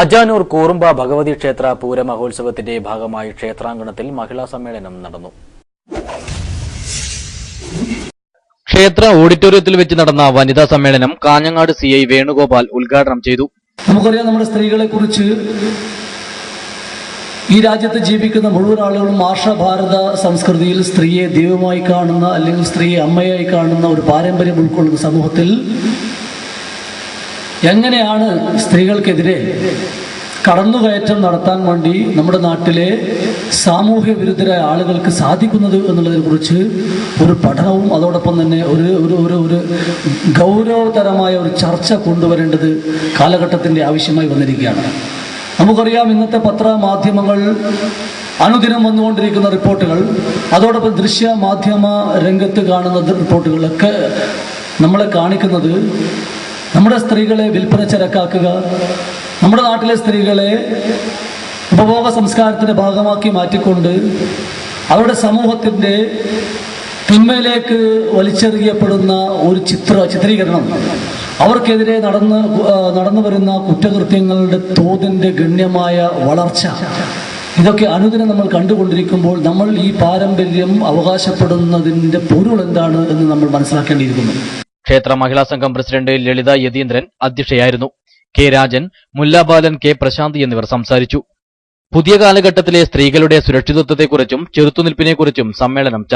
അജാനൂർ കൂറുമ്പ ഭഗവതി ക്ഷേത്ര പൂരമഹോത്സവത്തിന്റെ ഭാഗമായി ക്ഷേത്രാങ്കണത്തിൽ മഹിളാ സമ്മേളനം നടന്നു. ക്ഷേത്ര ഓഡിറ്റോറിയത്തിൽ വെച്ച് നടന്ന വനിതാ സമ്മേളനം കാഞ്ഞങ്ങാട് സി ഐ വേണുഗോപാൽ ഉദ്ഘാടനം ചെയ്തു. നമുക്കറിയാം നമ്മുടെ സ്ത്രീകളെ കുറിച്ച് ഈ രാജ്യത്ത് ജീവിക്കുന്ന മുഴുവൻ ആളുകളും ആർഷഭാരത സംസ്കൃതിയിൽ സ്ത്രീയെ ദൈവമായി കാണുന്ന അല്ലെങ്കിൽ സ്ത്രീയെ അമ്മയായി കാണുന്ന ഒരു പാരമ്പര്യം ഉൾക്കൊള്ളുന്ന സമൂഹത്തിൽ എങ്ങനെയാണ് സ്ത്രീകൾക്കെതിരെ കടന്നുകയറ്റം നടത്താൻ വേണ്ടി നമ്മുടെ നാട്ടിലെ സാമൂഹ്യ വിരുദ്ധരായ ആളുകൾക്ക് സാധിക്കുന്നത് എന്നുള്ളതിനെ കുറിച്ച് ഒരു പഠനവും അതോടൊപ്പം തന്നെ ഒരു ഒരു ഒരു ഒരു ഗൗരവതരമായ ഒരു ചർച്ച കൊണ്ടുവരേണ്ടത് കാലഘട്ടത്തിന്റെ ആവശ്യമായി വന്നിരിക്കുകയാണ്. നമുക്കറിയാം ഇന്നത്തെ പത്രമാധ്യമങ്ങൾ അനുദിനം വന്നുകൊണ്ടിരിക്കുന്ന റിപ്പോർട്ടുകൾ അതോടൊപ്പം ദൃശ്യ മാധ്യമ രംഗത്ത് കാണുന്ന റിപ്പോർട്ടുകളൊക്കെ നമ്മളെ കാണിക്കുന്നത് നമ്മുടെ സ്ത്രീകളെ വിൽപ്പന ചരക്കാക്കുക നമ്മുടെ നാട്ടിലെ സ്ത്രീകളെ ഉപഭോഗ സംസ്കാരത്തിന്റെ ഭാഗമാക്കി മാറ്റിക്കൊണ്ട് അവരുടെ സമൂഹത്തിന്റെ തിന്മയിലേക്ക് വലിച്ചെറിയപ്പെടുന്ന ഒരു ചിത്ര ചിത്രീകരണം. അവർക്കെതിരെ നടന്ന് നടന്നു വരുന്ന കുറ്റകൃത്യങ്ങളുടെ തോതിന്റെ ഗണ്യമായ വളർച്ച. ഇതൊക്കെ അനുദിനം നമ്മൾ കണ്ടുകൊണ്ടിരിക്കുമ്പോൾ നമ്മൾ ഈ പാരമ്പര്യം അവകാശപ്പെടുന്നതിന്റെ പൊരുൾ എന്താണ് എന്ന് നമ്മൾ മനസ്സിലാക്കേണ്ടിയിരിക്കുന്നു. ക്ഷേത്ര മഹിളാ സംഘം പ്രസിഡന്റ് ലളിത യതീന്ദ്രൻ അധ്യക്ഷയായിരുന്നു. കെ രാജൻ മുല്ലാബാലൻ കെ പ്രശാന്ത് എന്നിവർ സംസാരിച്ചു. പുതിയ കാലഘട്ടത്തിലെ സ്ത്രീകളുടെ സുരക്ഷിതത്വത്തെക്കുറിച്ചും ചെറുത്തുനിൽപ്പിനെക്കുറിച്ചും സമ്മേളനം ചർച്ച